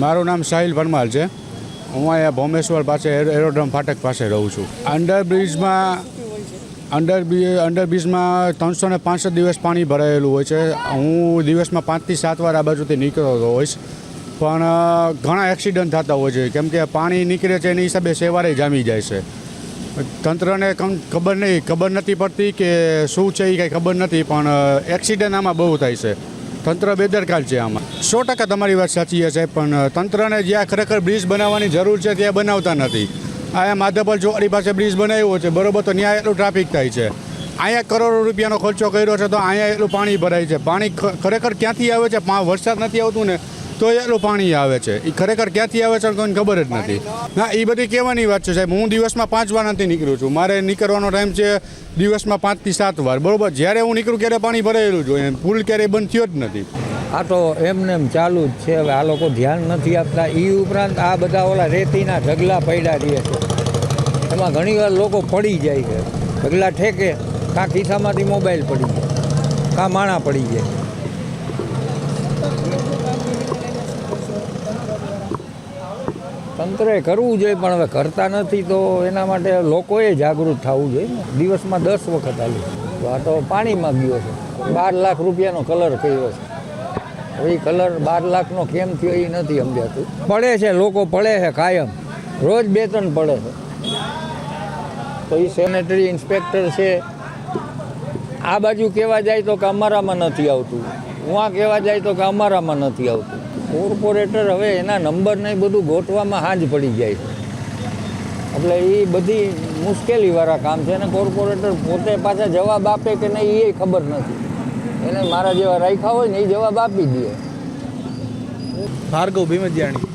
મારું નામ સાહિલ પરમાર છે. હું અહીંયા ભોમેશ્વર પાસે એરોડ્રોમ ફાટક પાસે રહું છું. અંડરબ્રિજમાં અંડર અંડરબ્રિજમાં ત્રણસો ને પાંસઠ દિવસ પાણી ભરાયેલું હોય છે. હું દિવસમાં પાંચથી સાત વાર આ બાજુથી નીકળતો હોઈશ. પણ ઘણા એક્સિડન્ટ થતા હોય છે. કેમ કે પાણી નીકળે છે એની હિસાબે સેવારે જામી જાય છે. તંત્રને ખબર નહીં, ખબર નથી પડતી કે શું છે એ કાંઈ ખબર નથી, પણ એક્સિડન્ટ આમાં બહુ થાય છે. તંત્ર બેદરકાર છે આમાં. સો ટકા તમારી વાત સાચી છે પણ તંત્રને જ્યાં ખરેખર બ્રિજ બનાવવાની જરૂર છે ત્યાં બનાવતા નથી. અહીંયા માધવપર ચોકડી પાસે બ્રિજ બનાવ્યો છે, બરોબર, તો ત્યાં એટલું ટ્રાફિક થાય છે. અહીંયા કરોડો રૂપિયાનો ખર્ચો કર્યો છે, તો અહીંયા એટલું પાણી ભરાય છે. પાણી ખરેખર ક્યાંથી આવે છે? વરસાદ નથી આવતું ને, તો એટલું પાણી આવે છે. એ ખરેખર ક્યાંથી આવે છે કોઈને ખબર જ નથી. ના એ બધી કહેવાની વાત છે સાહેબ, હું દિવસમાં પાંચ વાર નથી નીકળું છું. મારે નીકળવાનો ટાઈમ છે દિવસમાં પાંચથી સાત વાર, બરોબર? જ્યારે હું નીકળું ત્યારે પાણી ભરાયેલું છું એમ પુલ ક્યારેય બંધ થયો જ નથી. આ તો એમને એમ ચાલુ જ છે. હવે આ લોકો ધ્યાન નથી આપતા. એ ઉપરાંત આ બધા ઓલા રેતીના ઢગલા પડ્યા રહે છે. એમાં ઘણીવાર લોકો પડી જાય છે. ઢગલા ઠેકે, કાં ખિસ્સામાંથી મોબાઈલ પડી જાય, કાં માણા પડી જાય. તંત્રએ કરવું જોઈએ, પણ હવે કરતા નથી તો એના માટે લોકોએ જાગૃત થવું જોઈએ ને. દિવસમાં દસ વખત હાલી તો આ તો પાણીમાં ગયો છે બાર લાખ રૂપિયાનો કલર કર્યો છે એ કલર બાર લાખનો કેમ થયો એ નથી સમજાતું. પડે છે, લોકો પડે છે કાયમ. રોજ બે ત્રણ પડે છે. તો એ સેનેટરી ઇન્સ્પેક્ટર છે. આ બાજુ કહેવા જાય તો કે અમારામાં નથી આવતું. ઉहाँ કહેવા જાય તો કે અમારામાં નથી આવતું. કોર્પોરેટર હવે એના નંબર ને બધું ગોઠવામાં હાજ પડી જાય છે. એટલે એ બધી મુશ્કેલીવાળા કામ છે અને કોર્પોરેટર પોતે પાછા જવાબ આપે કે નહીં એ ખબર નથી. એને મારા જેવા રાખ્યા હોય ને એ જવાબ આપી દે. ભાર્ગવ ભીમજિયાણી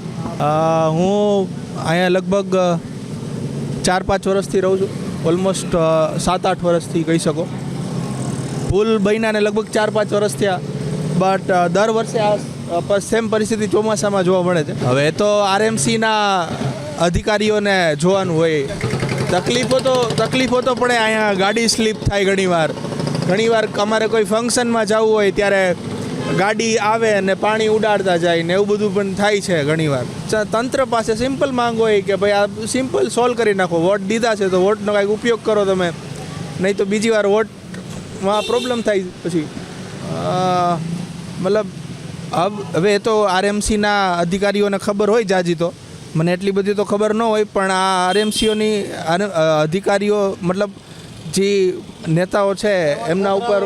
હું અહીંયા લગભગ ચાર પાંચ વર્ષથી રહું છું. ઓલમોસ્ટ સાત આઠ વર્ષથી કહી શકો. ફૂલ બન્યાને લગભગ ચાર પાંચ વર્ષ થયા. બટ દર વર્ષે આ સેમ પરિસ્થિતિ ચોમાસામાં જોવા મળે છે. હવે તો આરએમસીના અધિકારીઓને જોવાનું હોય. તકલીફો તો તકલીફો તો પડે. અહીંયા ગાડી સ્લીપ થાય ઘણીવાર. ઘણીવાર અમારે કોઈ ફંક્શનમાં જવું હોય ત્યારે ગાડી આવે અને પાણી ઉડાડતા જાય ને એવું બધું પણ થાય છે ઘણીવાર. તંત્ર પાસે સિમ્પલ માંગ હોય કે ભાઈ આ સિમ્પલ સોલ્વ કરી નાખો. વોટ દીધા છે તો વોટનો કાંઈક ઉપયોગ કરો તમે. નહીં તો બીજી વાર વોટમાં પ્રોબ્લેમ થાય પછી. મતલબ હવે એ તો આરએમસીના અધિકારીઓને ખબર હોય જાજી તો. મને એટલી બધી તો ખબર ન હોય પણ આ આરએમસીઓની અધિકારીઓ મતલબ જે નેતાઓ છે એમના ઉપર